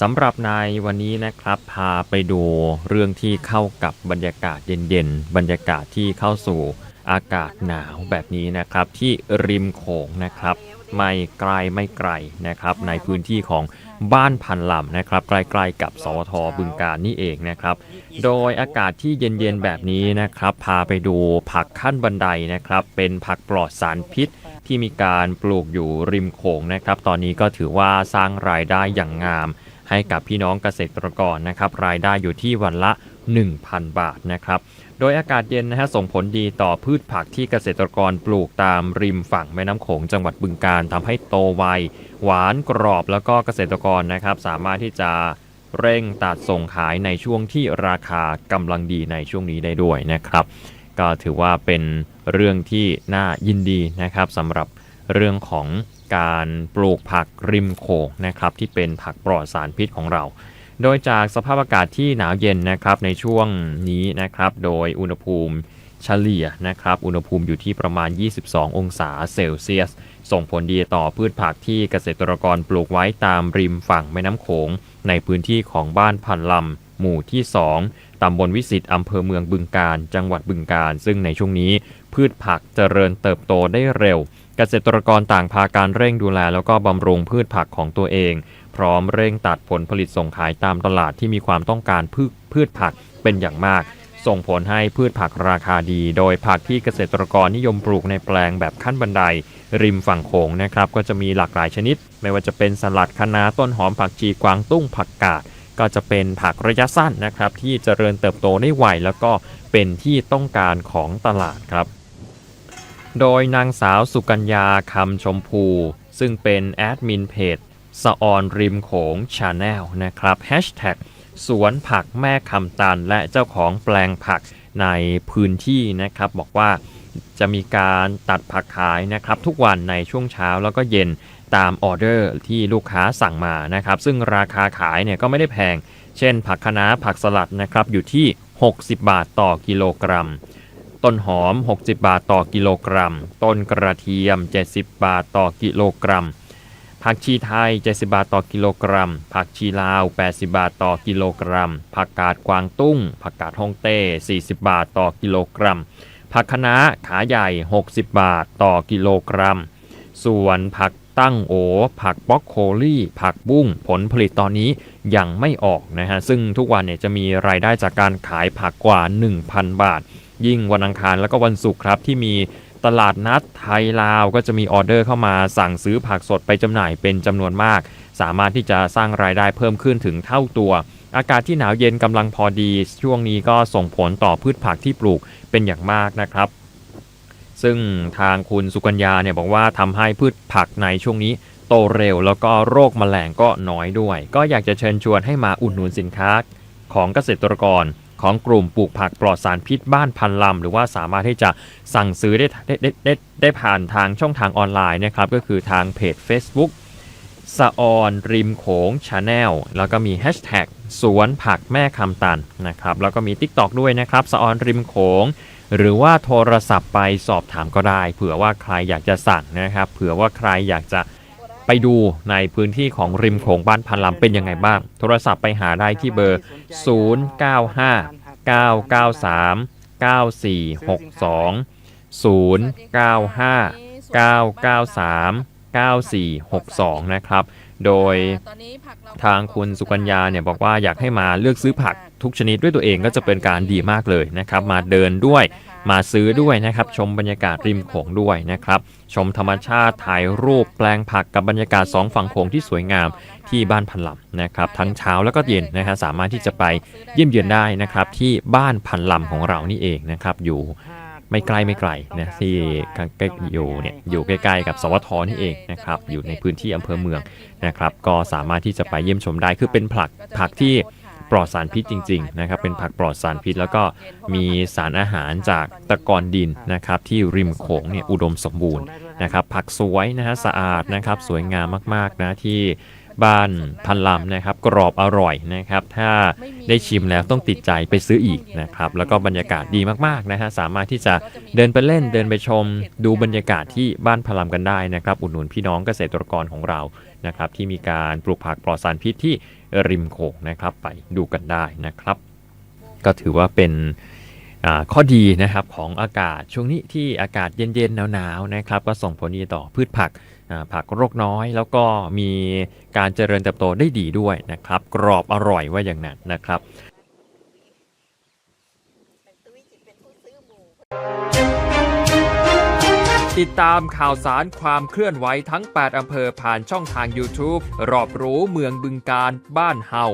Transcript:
สำหรับในวันนี้นะครับพาไปดูเรื่องที่เข้ากับบรรยากาศเย็นๆ บรรยากาศที่เข้าสู่อากาศหนาวแบบนี้นะครับที่ริมโขงนะครับไม่ไกลไม่ไกลนะครับในพื้นที่ของบ้านพันลำนะครับใกล้ๆกับสวทบึงการนี่เองนะครับโดยอากาศที่เย็นๆแบบนี้นะครับพาไปดูผักขั้นบันไดนะครับเป็นผักปลอดสารพิษที่มีการปลูกอยู่ริมโขงนะครับตอนนี้ก็ถือว่าสร้างรายได้อย่างงาม ให้กับพี่น้องเกษตรกรนะครับรายได้อยู่ที่วันละ 1,000 บาทนะครับโดยอากาศเย็นนะฮะส่งผลดีต่อพืชผักที่เกษตรกรปลูกตามริมฝั่งแม่น้ำโขงจังหวัดบึงการทำให้โตไวหวานกรอบแล้วก็เกษตรกรนะครับสามารถที่จะเร่งตัดส่งขายในช่วงที่ราคากำลังดีในช่วงนี้ได้ด้วยนะครับ ก็ถือว่าเป็นเรื่องที่น่ายินดีนะครับสำหรับเรื่องของ การปลูกผักริมโขงนะครับที่เป็นผักปลอดสารพิษของเรา โดยจากสภาพอากาศที่หนาวเย็นนะครับในช่วงนี้นะครับโดยอุณหภูมิเฉลี่ยนะครับอุณหภูมิอยู่ที่ประมาณ 22 องศาเซลเซียส ส่งผลดีต่อพืชผักที่เกษตรกรปลูกไว้ตามริมฝั่งแม่น้ำโขง ในพื้นที่ของบ้านพันลำ หมู่ที่ 2ตำบลวิสิตอำเภอเมืองบึงการ จังหวัดบึงการ ซึ่งในช่วงนี้พืชผักเจริญเติบโตได้เร็ว เกษตรกรต่างพาการเร่งดูแลแล้วก็บำรุงพืชผักของตัวเอง พร้อมเร่งตัดผลผลิตส่งขายตามตลาดที่มีความต้องการพืชพืชผักเป็นอย่างมาก ส่งผลให้พืชผักราคาดี โดยผักที่เกษตรกรนิยมปลูกในแปลงแบบขั้นบันได ริมฝั่งโขงนะครับ ก็จะมีหลากหลายชนิด ไม่ว่าจะเป็นสลัดคะน้าต้นหอมผักชีกวางตุ้งผักกาดก็จะเป็นผักระยะสั้นนะครับ ที่เจริญเติบโตได้ไวแล้วก็เป็นที่ต้องการของตลาดครับ โดยนางสาวสุกัญญาคำชมพู ซึ่งเป็นแอดมินเพจสะออนริมโขงชาแนลนะครับแฮชแท็กสวนผักแม่คำตันและเจ้าของแปลงผักในพื้นที่นะครับ บอกว่าจะมีการตัดผักขายนะครับ ทุกวันในช่วงเช้าแล้วก็เย็นตามออเดอร์ที่ลูกค้าสั่งมานะครับ ซึ่งราคาขายเนี่ยก็ไม่ได้แพง เช่น ผักคะน้าผักสลัดนะครับอยู่ที่ 60 บาทต่อกิโลกรัม ต้นหอม 60 บาทต่อกิโลกรัม ต้นกระเทียม 70 บาทต่อกิโลกรัม ผักชีไทย 70 บาทต่อกิโลกรัม ผักชีลาว 80 บาทต่อกิโลกรัม ผักกาดกวางตุ้ง ผักกาดฮ่องเต้ 40 บาทต่อกิโลกรัม ผักคะน้าขาใหญ่ 60 บาทต่อกิโลกรัม ส่วนผักตั้งโอ ผักบล็อกโคลี่ ผักบุ้ง ผลผลิตตอนนี้ยังไม่ออกนะฮะ ซึ่งทุกวันเนี่ยจะมีรายได้จากการขายผักกว่า 1,000 บาท ยิ่งวันอังคารแล้วก็วันศุกร์ครับที่มีตลาดนัดไทยลาวก็จะมีออเดอร์เข้ามาสั่งซื้อผักสดไปจำหน่ายเป็นจำนวนมาก สามารถที่จะสร้างรายได้เพิ่มขึ้นถึงเท่าตัว อากาศที่หนาวเย็นกำลังพอดี ช่วงนี้ก็ส่งผลต่อพืชผักที่ปลูกเป็นอย่างมากนะครับ ซึ่งทางคุณสุกัญญาเนี่ยบอกว่าทำให้พืชผักในช่วงนี้โตเร็ว แล้วก็โรคแมลงก็น้อยด้วย ก็อยากจะเชิญชวนให้มาอุดหนุนสินค้าของเกษตรกร ของกลุ่มปลูกผักปลอดสารพิษบ้านพันลำ หรือว่าสามารถที่จะสั่งซื้อได้ได้ได้ได้ได้ผ่านทางช่องทางออนไลน์นะครับก็คือทางเพจ Facebook สะออนริมโขงชาแนลแล้วก็มีแฮชแท็กสวนผักแม่คำตันนะครับแล้วก็มี TikTok ด้วยนะครับสะออนริมโขงหรือว่าโทรศัพท์ไปสอบถามก็ได้ เผื่อว่าใครอยากจะสั่งนะครับ เผื่อว่าใครอยากจะ ไปดูในพื้นที่ของริมโขงบ้านพันลำเป็นยังไงบ้าง โทรศัพท์ไปหาได้ที่เบอร์ 095 993 9462 095 993 9462 นะครับ โดยทางคุณสุกัญญาเนี่ยบอกว่าอยากให้มาเลือกซื้อผักทุกชนิดด้วยตัวเองก็จะเป็นการดีมากเลยนะครับ มาเดินด้วยมาซื้อด้วยนะครับ ชมบรรยากาศริมโขงด้วยนะครับ ชมธรรมชาติถ่ายรูปแปลงผักกับบรรยากาศสองฝั่งโขงที่สวยงามที่บ้านพันลำนะครับ ทั้งเช้าแล้วก็เย็นนะฮะสามารถที่จะไปเยี่ยมเยือนได้นะครับ ที่บ้านพันลำของเรานี่เองนะครับ อยู่ ไม่ไกลไม่ไกลนะที่ใกล้อยู่เนี่ยอยู่ใกล้ๆกับสวทนี่เองนะครับอยู่ในพื้นที่อำเภอเมืองนะครับก็สามารถที่จะไปเยี่ยมชมได้คือเป็นผักผักที่ปลอดสารพิษจริงๆนะครับเป็นผักปลอดสารพิษ แล้วก็มีสารอาหารจากตะกอนดินนะครับที่ริมโขงเนี่ยอุดมสมบูรณ์นะครับผักสวยนะฮะสะอาดนะครับสวยงามมากๆนะที่ บ้านพันลำนะครับ กรอบอร่อยนะครับ ถ้าได้ชิมแล้วต้องติดใจไปซื้ออีกนะครับ แล้วก็บรรยากาศดีมากๆนะฮะสามารถที่จะเดินไปเล่นเดินไปชม ดูบรรยากาศที่บ้านพันลำกันได้นะครับ อุดหนุนพี่น้องเกษตรกรของเรานะครับ ที่มีการปลูกผักปลอดสารพิษที่ริมโขงนะครับ ไปดูกันได้นะครับ ก็ถือว่าเป็นข้อดีนะครับของอากาศช่วงนี้ที่อากาศเย็นๆหนาวๆนะครับ ก็ส่งผลดีต่อพืชผัก ผักโรคน้อยแล้วก็มีการเจริญเติบโตได้ดีด้วยนะครับ กรอบอร่อยว่าอย่างนั้นนะครับติดตามข่าวสารความเคลื่อนไหวทั้ง 8 อำเภอผ่านช่องทาง YouTube รอบรู้เมืองบึงการบ้านเฮา